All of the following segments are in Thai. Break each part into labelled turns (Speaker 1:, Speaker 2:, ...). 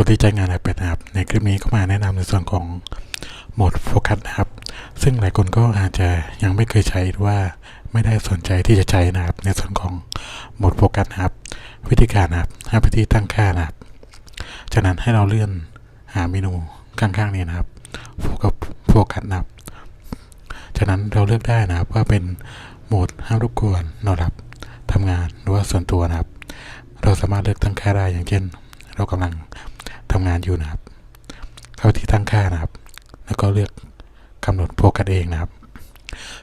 Speaker 1: คนที่ใช้งาน iPad นะครับ ในคลิปนี้ก็มาแนะนำในส่วนของโหมดโฟกัสนะครับ ซึ่งหลายคนก็อาจจะยังไม่เคยใช้หรือว่าไม่ได้สนใจที่จะใช้นะครับ ในส่วนของโหมดโฟกัสนะครับ วิธีการนะครับให้ไปที่ตั้งค่านะครับ จากนั้นให้เราเลื่อนหาเมนูข้างๆนี้นะครับโฟกัสโฟกัสนะครับ จากนั้นเราเลือกได้นะครับว่าเป็นโหมดห้ามรบกวนนอนหลับทำงานหรือว่าส่วนตัวนะครับ เราสามารถเลือกตั้งค่าได้อย่างเช่น เรากำลัง ทำงานอยู่นะครับ เข้าที่ตั้งค่านะครับ แล้วก็เลือกกำหนดโฟกัสเองนะครับ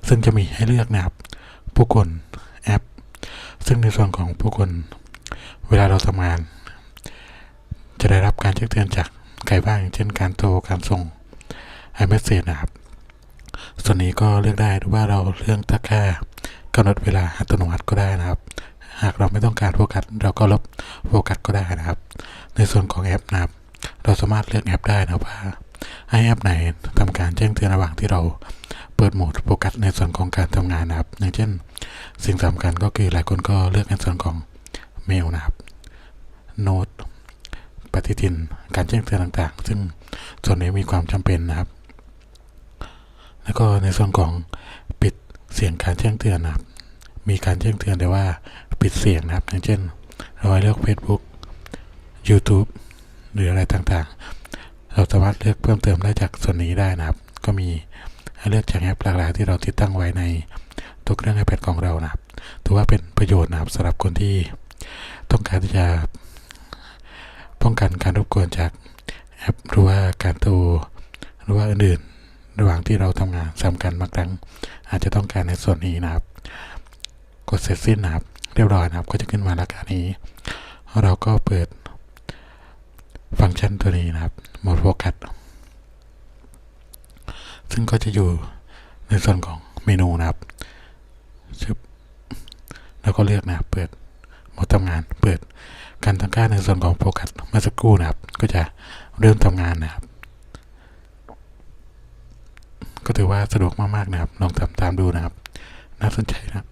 Speaker 1: ซึ่งจะมีให้เลือกนะครับ ผู้คนแอป ซึ่งในส่วนของผู้คนเวลาเราทำงาน จะได้รับการแจ้งเตือนจากใครบ้างเช่นการโทรการส่งไอเมสเซจนะครับ ส่วนนี้ก็เลือกได้หรือว่าเราเลือกตั้งค่ากำหนดเวลาอัตโนมัติก็ได้นะครับ หากเราไม่ต้องการโฟกัสเราก็ลบโฟกัสก็ได้นะครับ ในส่วนของแอปนะครับ เราสามารถเลือกแอปได้นะครับว่าให้แอปไหนทำการแจ้งเตือนระหว่างที่เราเปิดโหมดโฟกัสในส่วนของการทำงานนะครับ อย่างเช่น สิ่งสำคัญก็คือหลายคนก็เลือกในส่วนของเมลนะครับโน้ตปฏิทินการแจ้งเตือนต่างๆ ซึ่งส่วนนี้มีความจำเป็นนะครับ แล้วก็ในส่วนของปิดเสียงการแจ้งเตือนนะครับ มีการแจ้งเตือนแต่ว่าปิดเสียงนะครับ อย่างเช่นเราเลือก Facebook YouTube หรืออะไรต่างๆ เราสามารถเลือกเพิ่มเติมได้จากส่วนนี้ได้นะครับ ก็มีเลือกจากแอปหลากหลายที่เราติดตั้งไว้ในตัวเครื่อง iPad ของเรานะครับถือว่าเป็นประโยชน์นะครับสำหรับคนที่ต้องการที่จะป้องกันการรบกวนจากแอปหรือว่าการโทรหรือว่าอื่นๆ ระหว่างที่เราทำงานสำคัญบางครั้ง อาจจะต้องการในส่วนนี้นะครับ กดเสร็จสิ้นนะครับ เรียบร้อยนะครับ ก็จะขึ้นมาราคานี้ เราก็เปิด ฟังก์ชันตัวนี้นะครับโหมดโฟกัสซึ่งก็จะอยู่ในส่วนของเมนูนะครับชึบแล้วก็เลือกนะครับเปิดโหมดทำงาน เปิดการตั้งค่าในส่วนของโฟกัสเมื่อสักครู่นะครับ ก็จะเริ่มทำงานนะครับ ก็ถือว่าสะดวกมากๆนะครับ ลองทำตามดูนะครับ น่าสนใจนะครับ